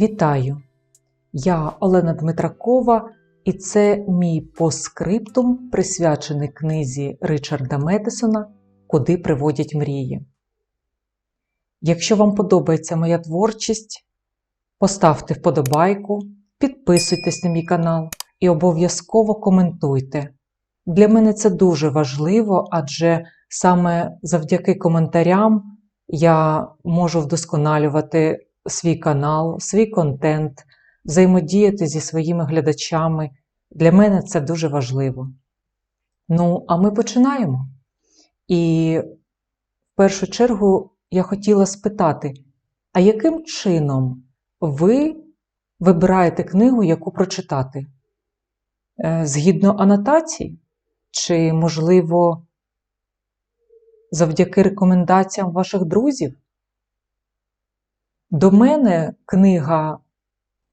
Вітаю! Я Олена Дмитракова, і це мій постскриптум, присвячений книзі Ричарда Метисона Куди приводять мрії. Якщо вам подобається моя творчість, поставте вподобайку, підписуйтесь на мій канал і обов'язково коментуйте. Для мене це дуже важливо, адже саме завдяки коментарям я можу вдосконалювати свій канал, свій контент, взаємодіяти зі своїми глядачами. Для мене це дуже важливо. Ну, а ми починаємо. І в першу чергу я хотіла спитати, а яким чином ви вибираєте книгу, яку прочитати? Е, Згідно анотацій? Чи, можливо, завдяки рекомендаціям ваших друзів? До мене книга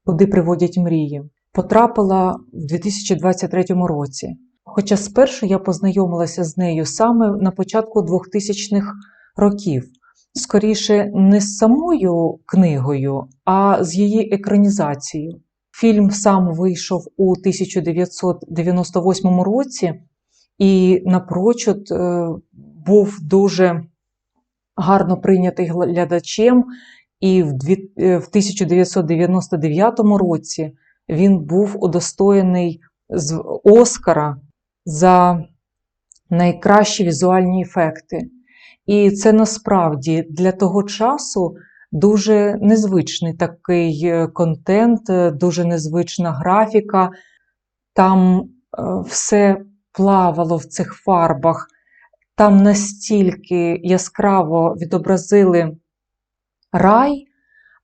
Куди приводять мрії потрапила в 2023 році. Хоча спершу я познайомилася з нею саме на початку 2000-х років. Скоріше, не з самою книгою, а з її екранізацією. Фільм сам вийшов у 1998 році і напрочуд е, був дуже гарно прийнятий глядачем. І в 1999 році він був удостоєний з Оскара за найкращі візуальні ефекти. І це насправді для того часу дуже незвичний такий е, контент, е, дуже незвична графіка. Там е, все плавало в цих фарбах, там настільки яскраво відобразили рай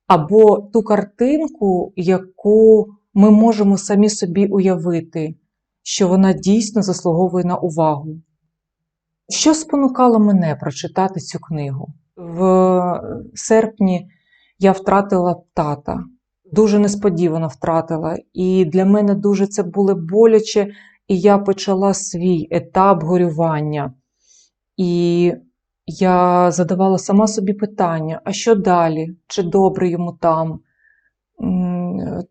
або ту картинку, яку ми можемо самі собі уявити, що вона дійсно заслуговує на увагу. Що спонукало мене прочитати цю книгу? В серпні я втратила тата, дуже несподівано втратила, і для мене дуже це було боляче, і я почала свій етап горювання. І я задавала сама собі питання: а що далі? Чи добре йому там?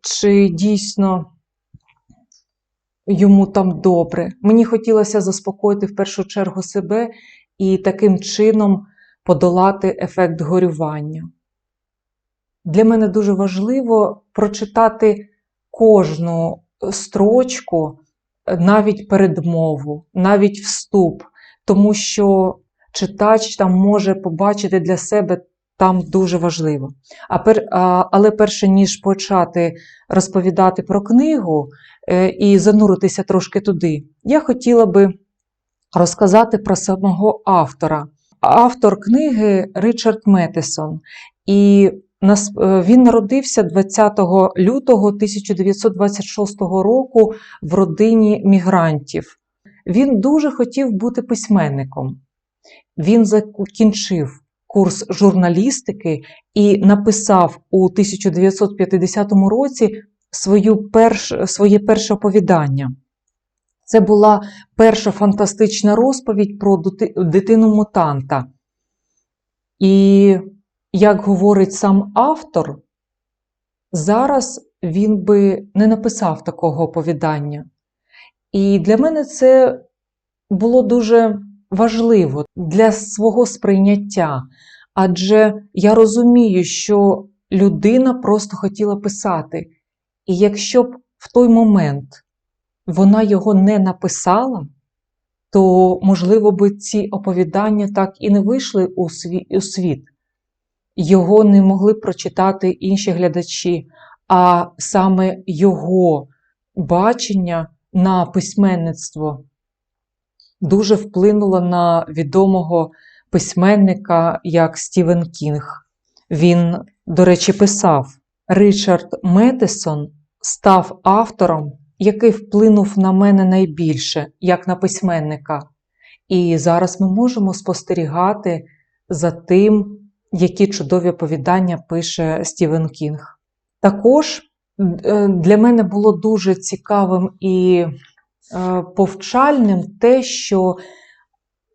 Чи дійсно йому там добре? Мені хотілося заспокоїти в першу чергу себе і таким чином подолати ефект горювання. Для мене дуже важливо прочитати кожну строчку, навіть передмову, навіть вступ, тому що читач там може побачити для себе там дуже важливо. А пер, а, Але перше ніж почати розповідати про книгу е, і зануритися трошки туди, я хотіла би розказати про самого автора. Автор книги Ричард Метисон. І е, він народився 20 лютого 1926 року в родині мігрантів. Він дуже хотів бути письменником. Він закінчив курс журналістики і написав у 1950 році свою перш, своє перше оповідання. Це була перша фантастична розповідь про дитину мутанта. І, як говорить сам автор, зараз він би не написав такого оповідання. І для мене це було дуже важливо для свого сприйняття, адже я розумію, що людина просто хотіла писати. І якщо б в той момент вона його не написала, то, можливо, би ці оповідання так і не вийшли у світ. Його не могли прочитати інші глядачі, а саме його бачення на письменництво дуже вплинула на відомого письменника як Стівен Кінг. Він, до речі, писав: Ричард Метесон став автором, який вплинув на мене найбільше, як на письменника. І зараз ми можемо спостерігати за тим, які чудові оповідання пише Стівен Кінг. Також е, для мене було дуже цікавим і повчальним те, що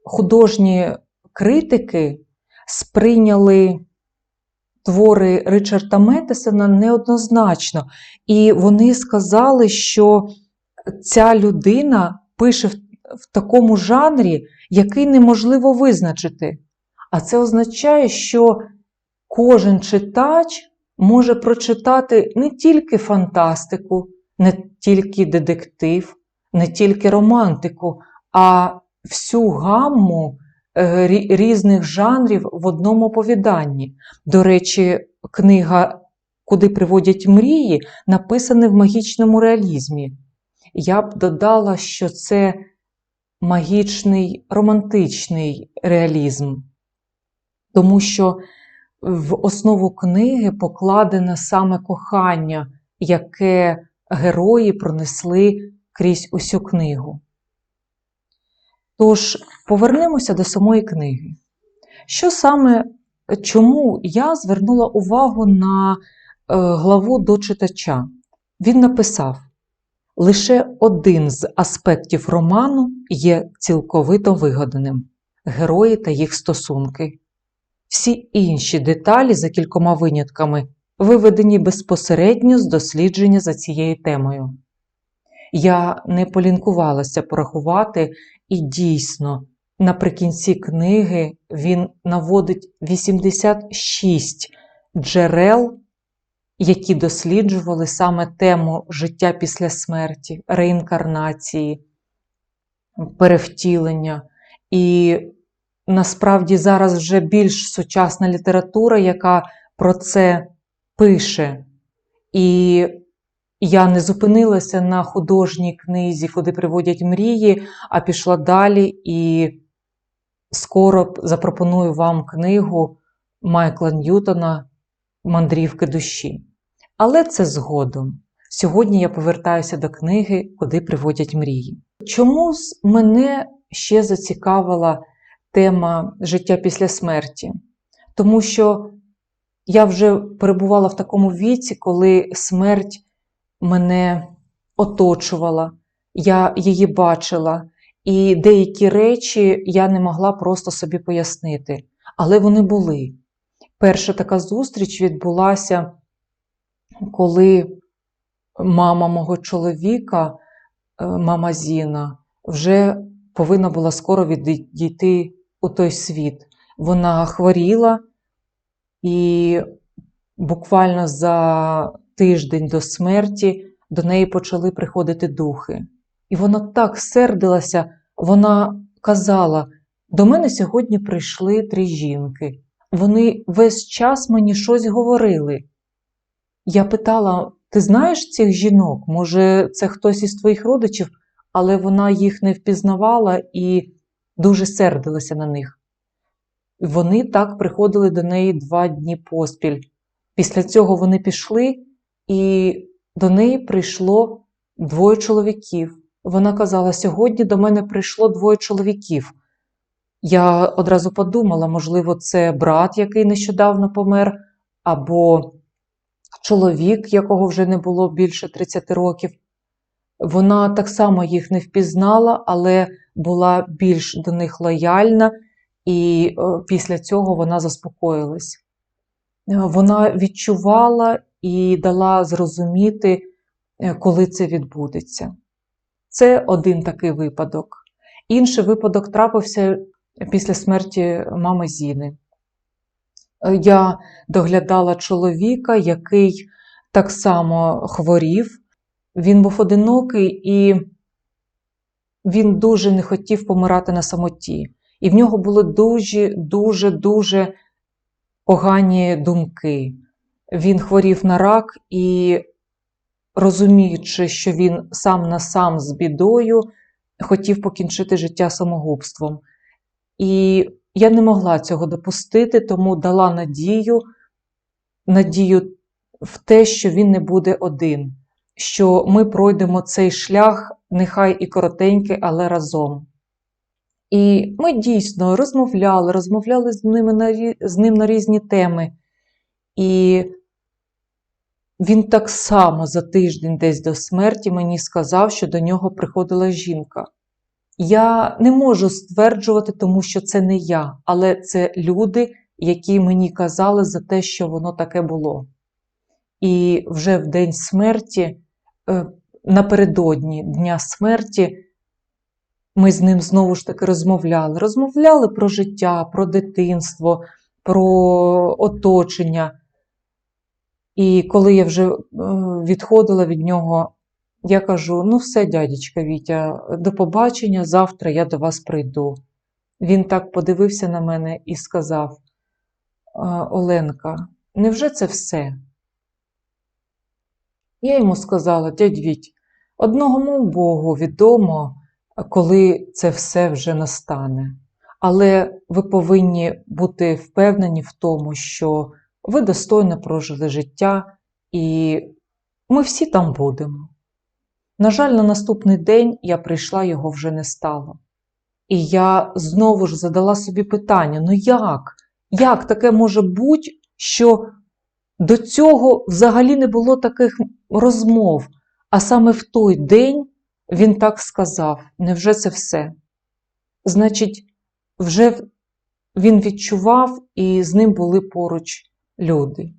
художні критики сприйняли твори Ричарда Метесена неоднозначно. І вони сказали, що ця людина пише в такому жанрі, який неможливо визначити. А це означає, що кожен читач може прочитати не тільки фантастику, не тільки детектив, не тільки романтику, а всю гамму е, різних жанрів в одному оповіданні. До речі, книга Куди приводять мрії написана в магічному реалізмі. Я б додала, що це магічний романтичний реалізм, тому що в основу книги покладене саме кохання, яке герої пронесли крізь усю книгу. Тож, повернемося до самої книги. Що саме, чому я звернула увагу на е, главу до читача? Він написав: лише один з аспектів роману є цілковито вигаданим герої та їх стосунки. Всі інші деталі, за кількома винятками, виведені безпосередньо з дослідження за цією темою. Я не полінкувалася порахувати, і дійсно, наприкінці книги він наводить 86 джерел, які досліджували саме тему життя після смерті, реінкарнації, перевтілення. І насправді зараз вже більш сучасна література, яка про це пише. І я не зупинилася на художній книзі, куди приводять мрії, а пішла далі і скоро запропоную вам книгу Майкла Ньютона Мандрівки душі. Але це згодом. Сьогодні я повертаюся до книги Куди приводять мрії. Чому мене ще зацікавила тема життя після смерті? Тому що я вже перебувала в такому віці, коли смерть мене оточувала, я її бачила, і деякі речі я не могла просто собі пояснити, але вони були. Перша така зустріч відбулася, коли мама мого чоловіка, е, мама Зіна, вже повинна була скоро відійти у той світ. Вона хворіла, і буквально за тиждень до смерті до неї почали приходити духи. І вона так сердилася, вона казала: до мене сьогодні прийшли три жінки. Вони весь час мені щось говорили. Я питала: ти знаєш цих жінок? Може, це хтось із твоїх родичів, але вона їх не впізнавала і дуже сердилася на них. Вони так приходили до неї два дні поспіль. Після цього вони пішли, і до неї прийшло двоє чоловіків. Вона казала: сьогодні до мене прийшло двоє чоловіків. Я одразу подумала, можливо, це брат, який нещодавно помер, або чоловік, якого вже не було більше 30 років. Вона так само їх не впізнала, але була більш до них лояльна, і е, після цього вона заспокоїлась. Вона відчувала і дала зрозуміти, е, коли це відбудеться. Це один такий випадок. Інший випадок трапився після смерті мами Зіни. Е, Я доглядала чоловіка, який так само хворів. Він був одинокий і він дуже не хотів помирати на самоті. І в нього були дуже, дуже, дуже погані думки. Він хворів на рак і, розуміючи, що він сам на сам з бідою, хотів покінчити життя самогубством. І я не могла цього допустити, тому дала надію, надію в те, що він не буде один, що ми пройдемо цей шлях, нехай і коротенький, але разом. І ми дійсно розмовляли, розмовляли з, ними на, з ним на різні теми. І він так само за тиждень десь до смерті мені сказав, що до нього приходила жінка. Я не можу стверджувати, тому що це не я, але це люди, які мені казали за те, що воно таке було. І вже в день смерті, е, напередодні Дня смерті, ми з ним знову ж таки розмовляли. Розмовляли про життя, про дитинство, про оточення. І коли я вже е, відходила від нього, я кажу: ну, все, дядечка Вітя, до побачення, завтра я до вас прийду. Він так подивився на мене і сказав: Оленка, невже це все? Я йому сказала, дядь Віть, одному Богу відомо, коли це все вже настане. Але ви повинні бути впевнені в тому, що ви достойно прожили життя, і ми всі там будемо. На жаль, на наступний день я прийшла, його вже не стало. І я знову ж задала собі питання: ну як? Як таке може бути, що до цього взагалі не було таких розмов, а саме в той день він так сказав: невже це все? Значить, вже він відчував, і з ним були поруч люди.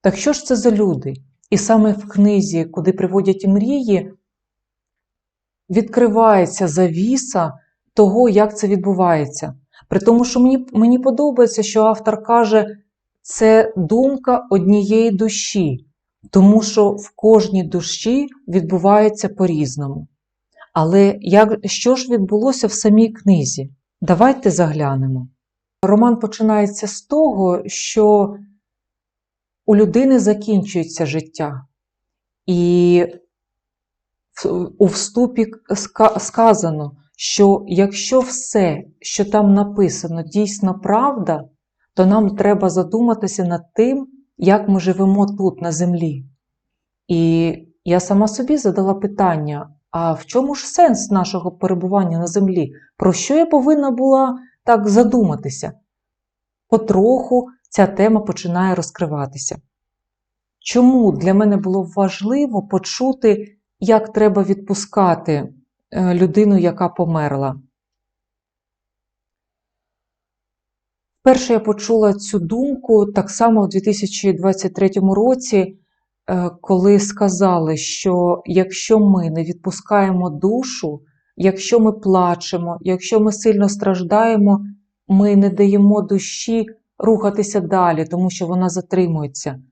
Так що ж це за люди? І саме в книзі, куди приводять мрії, відкривається завіса того, як це відбувається. При тому, що мені, мені подобається, що автор каже, це думка однієї душі, тому що в кожній душі відбувається по-різному. Але як, що ж відбулося в самій книзі? Давайте заглянемо. Роман починається з того, що у людини закінчується життя. І у вступі сказано, що якщо все, що там написано, дійсно правда, то нам треба задуматися над тим, як ми живемо тут, на землі. І я сама собі задала питання: а в чому ж сенс нашого перебування на землі? Про що я повинна була так задуматися? Потроху ця тема починає розкриватися. Чому для мене було важливо почути, як треба відпускати е, людину, яка померла? Перше я почула цю думку так само у 2023 році, е, коли сказали, що якщо ми не відпускаємо душу, якщо ми плачемо, якщо ми сильно страждаємо, ми не даємо душі рухатися далі, тому що вона затримується.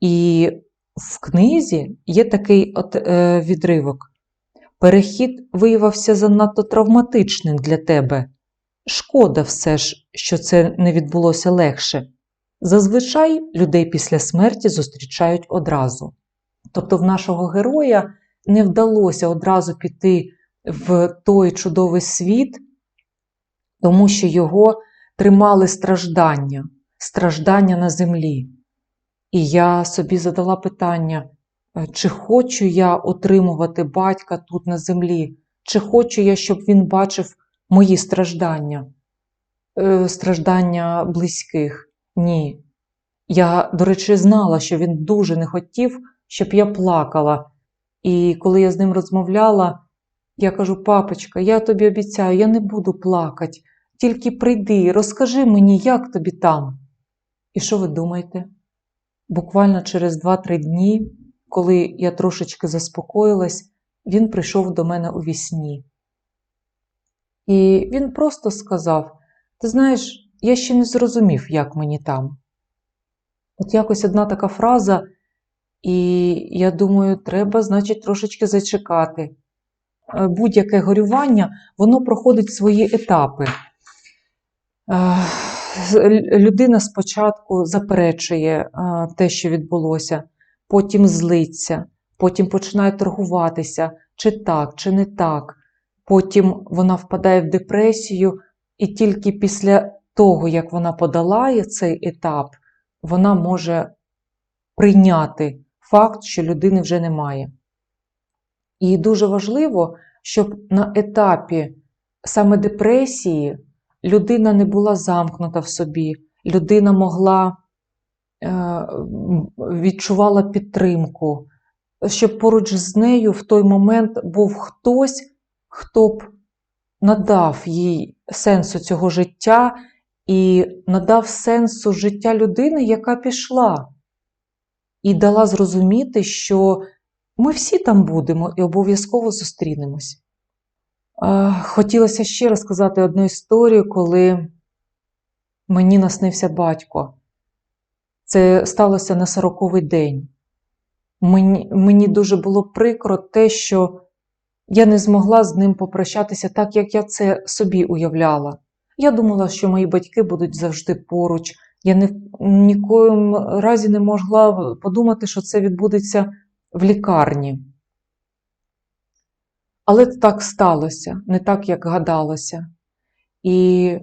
І в книзі є такий от, е, відривок. Перехід виявився занадто травматичним для тебе. Шкода все ж, що це не відбулося легше. Зазвичай людей після смерті зустрічають одразу. Тобто, в нашого героя не вдалося одразу піти в той чудовий світ, тому що його тримали страждання, страждання на землі. І я собі задала питання, е, чи хочу я отримувати батька тут на землі, чи хочу я, щоб він бачив мої страждання, е, страждання близьких? Ні. Я, до речі, знала, що він дуже не хотів, щоб я плакала. І коли я з ним розмовляла, я кажу: папочка, я тобі обіцяю, я не буду плакати. Тільки прийди, розкажи мені, як тобі там. І що ви думаєте? Буквально через 2-3 дні, коли я трошечки заспокоїлась, він прийшов до мене у вісні. І він просто сказав: Ти знаєш, я ще не зрозумів, як мені там. От якось одна така фраза, і я думаю, треба, значить, трошечки зачекати. Е, будь-яке горювання, воно проходить свої етапи. Людина спочатку заперечує те, що відбулося, потім злиться, потім починає торгуватися, чи так, чи не так. Потім вона впадає в депресію, і тільки після того, як вона подолає цей етап, вона може прийняти факт, що людини вже немає. І дуже важливо, щоб на етапі саме депресії людина не була замкнута в собі, людина могла е, відчувала підтримку, щоб поруч з нею в той момент був хтось, хто б надав їй сенсу цього життя і надав сенсу життя людини, яка пішла, і дала зрозуміти, що ми всі там будемо і обов'язково зустрінемось. Хотілося ще розказати одну історію, коли мені наснився батько. Це сталося на сороковий день. Мені, мені дуже було прикро те, що я не змогла з ним попрощатися так, як я це собі уявляла. Я думала, що мої батьки будуть завжди поруч. Я не, нікоїм разі не могла подумати, що це відбудеться в лікарні. Але так сталося, не так, як гадалося. І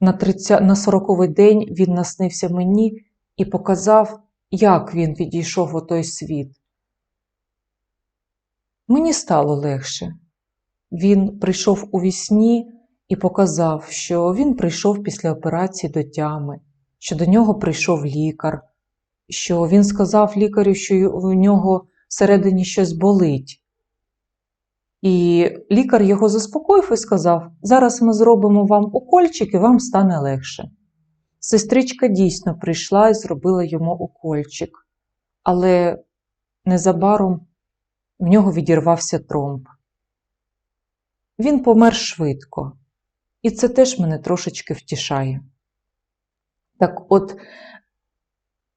на 30, на 40-й день він наснився мені і показав, як він відійшов у той світ. Мені стало легше. Він прийшов у вісні і показав, що він прийшов після операції до тями, що до нього прийшов лікар, що він сказав лікарю, що у нього всередині щось болить. І лікар його заспокоїв і сказав: зараз ми зробимо вам укольчик і вам стане легше. Сестричка дійсно прийшла і зробила йому укольчик, але незабаром в нього відірвався тромб. Він помер швидко, і це теж мене трошечки втішає. Так от,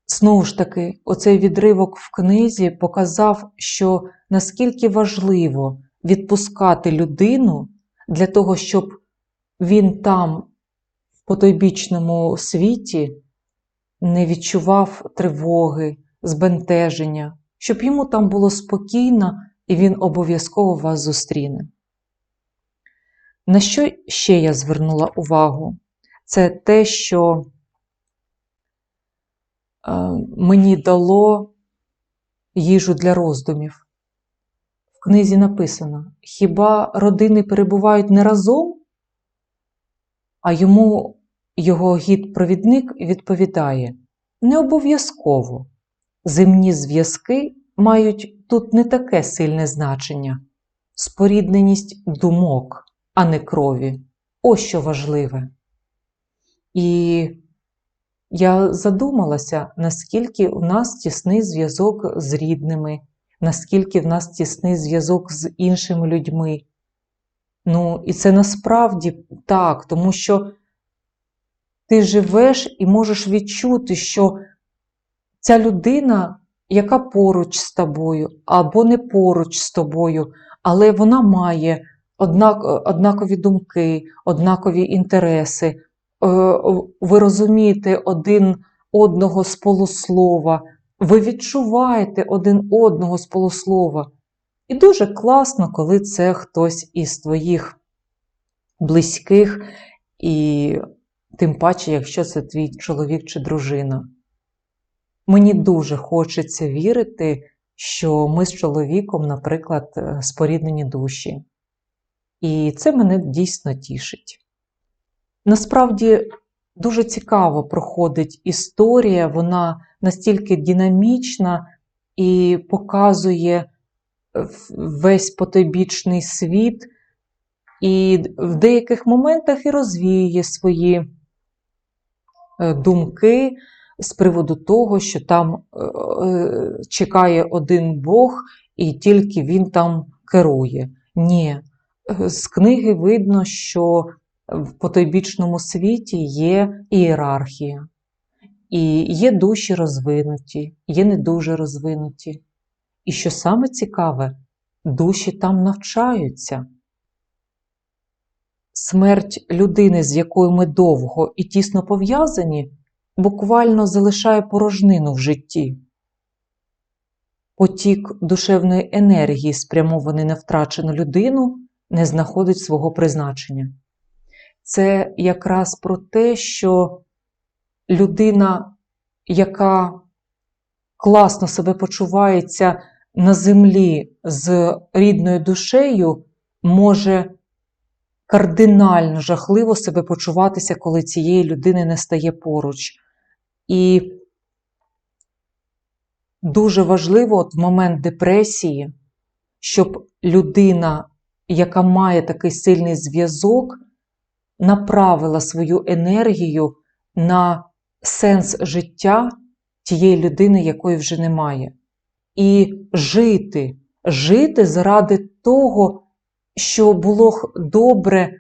знову ж таки, оцей відривок в книзі показав, що наскільки важливо відпускати людину для того, щоб він там, в потойбічному світі, не відчував тривоги, збентеження, щоб йому там було спокійно і він обов'язково вас зустріне. На що ще я звернула увагу? Це те, що е, мені дало їжу для роздумів. Книзі написано: хіба родини перебувають не разом? А йому його гід-провідник відповідає: не обов'язково. Земні зв'язки мають тут не таке сильне значення, спорідненість думок, а не крові. Ось що важливе. І я задумалася, наскільки у нас тісний зв'язок з рідними, наскільки в нас тісний зв'язок з іншими людьми. Ну, і це насправді так, тому що ти живеш і можеш відчути, що ця людина, яка поруч з тобою, або не поруч з тобою, але вона має однак, однакові думки, однакові інтереси. Е, ви розумієте один одного з полуслова, ви відчуваєте один одного з полуслова. І дуже класно, коли це хтось із твоїх близьких, і тим паче, якщо це твій чоловік чи дружина. Мені дуже хочеться вірити, що ми з чоловіком, наприклад, е, споріднені душі. І це мене дійсно тішить. Насправді, дуже цікаво проходить історія, вона настільки динамічна і показує весь потойбічний світ, і в деяких моментах і розвіює свої е, думки з приводу того, що там е, чекає один Бог, і тільки він там керує. Ні, з книги видно, що в потойбічному світі є ієрархія, і є душі розвинуті, є не дуже розвинуті. І що саме цікаве, душі там навчаються. Смерть людини, з якою ми довго і тісно пов'язані, буквально залишає порожнину в житті. Потік душевної енергії, спрямований на втрачену людину, не знаходить свого призначення. Це якраз про те, що людина, яка класно себе почувається на землі з рідною душею, може кардинально жахливо себе почуватися, коли цієї людини не стає поруч. І дуже важливо от в момент депресії, щоб людина, яка має такий сильний зв'язок, направила свою енергію на сенс життя тієї людини, якої вже немає. І жити, жити заради того, що було добре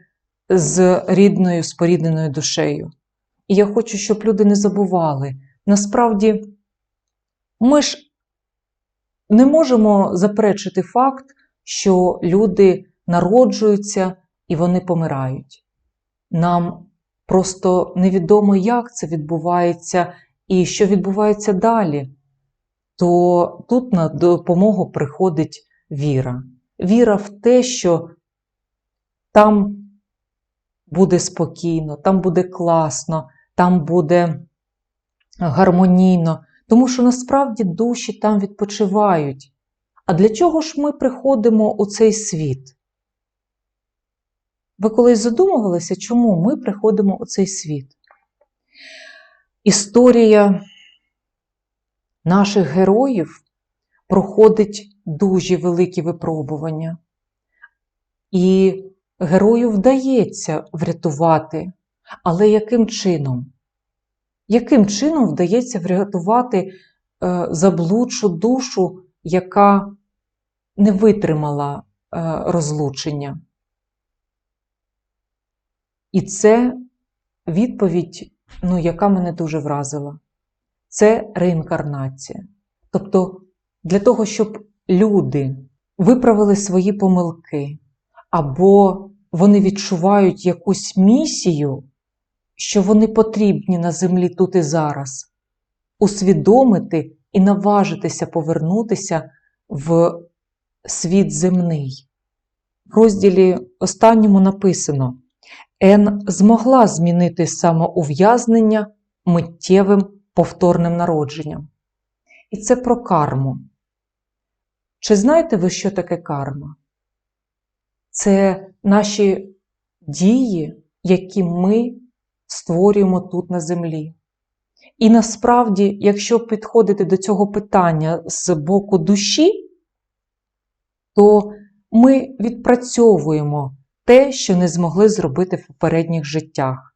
з рідною спорідненою душею. І я хочу, щоб люди не забували. Насправді, ми ж не можемо заперечити факт, що люди народжуються і вони помирають. Нам просто невідомо, як це відбувається і що відбувається далі. То тут на допомогу приходить віра. Віра в те, що там буде спокійно, там буде класно, там буде гармонійно, тому що насправді душі там відпочивають. А для чого ж ми приходимо у цей світ? Ви колись задумувалися, чому ми приходимо у цей світ? Історія наших героїв проходить дуже великі випробування. І герою вдається врятувати. Але яким чином? Яким чином вдається врятувати е, заблудшу душу, яка не витримала е, розлучення? І це відповідь, ну, яка мене дуже вразила. Це реінкарнація. Тобто, для того, щоб люди виправили свої помилки, або вони відчувають якусь місію, що вони потрібні на землі тут і зараз, усвідомити і наважитися повернутися в світ земний. В розділі останньому написано: Ен змогла змінити самоув'язнення миттєвим повторним народженням. І це про карму. Чи знаєте ви, що таке карма? Це наші дії, які ми створюємо тут на землі. І насправді, якщо підходити до цього питання з боку душі, то ми відпрацьовуємо те, що не змогли зробити в попередніх життях.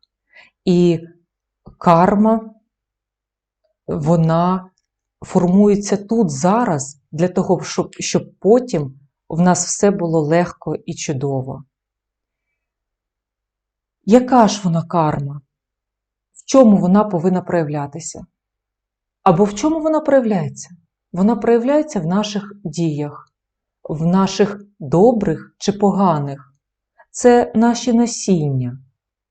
І карма, вона формується тут зараз для того, щоб, щоб потім в нас все було легко і чудово. Яка ж вона карма? В чому вона повинна проявлятися? Або в чому вона проявляється? Вона проявляється в наших діях, в наших добрих чи поганих. Це наші насіння.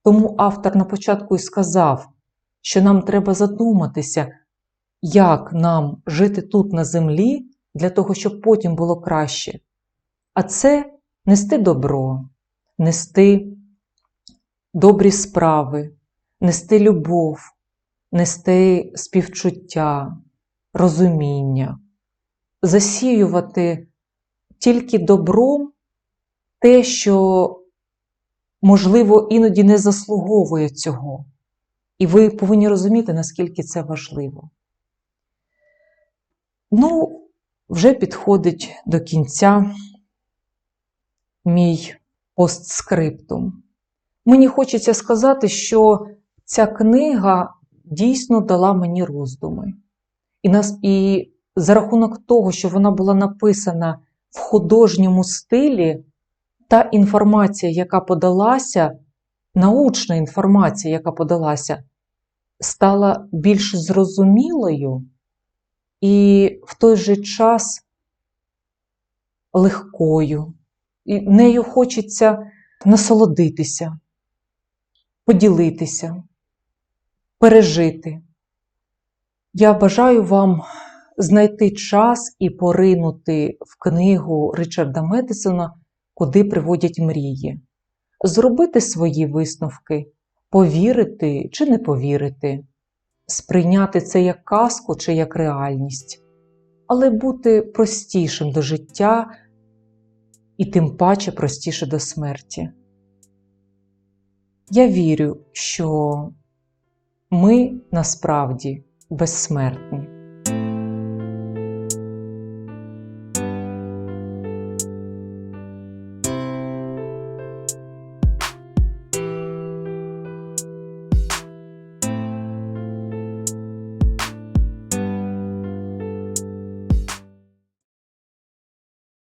Тому автор на початку і сказав, що нам треба задуматися, як нам жити тут на землі, для того, щоб потім було краще. А це нести добро, нести добрі справи, нести любов, нести співчуття, розуміння, засіювати тільки добром те, що, можливо, іноді не заслуговує цього. І ви повинні розуміти, наскільки це важливо. Ну, вже підходить до кінця мій постскриптум. Мені хочеться сказати, що ця книга дійсно дала мені роздуми. І, нас, і за рахунок того, що вона була написана в художньому стилі, та інформація, яка подалася, научна інформація, яка подалася, стала більш зрозумілою і в той же час легкою. І нею хочеться насолодитися, поділитися, пережити. Я бажаю вам знайти час і поринути в книгу Ричарда Медисона Куди приводять мрії, зробити свої висновки, повірити чи не повірити, сприйняти це як казку чи як реальність, але бути простішим до життя і тим паче простіше до смерті. Я вірю, що ми насправді безсмертні.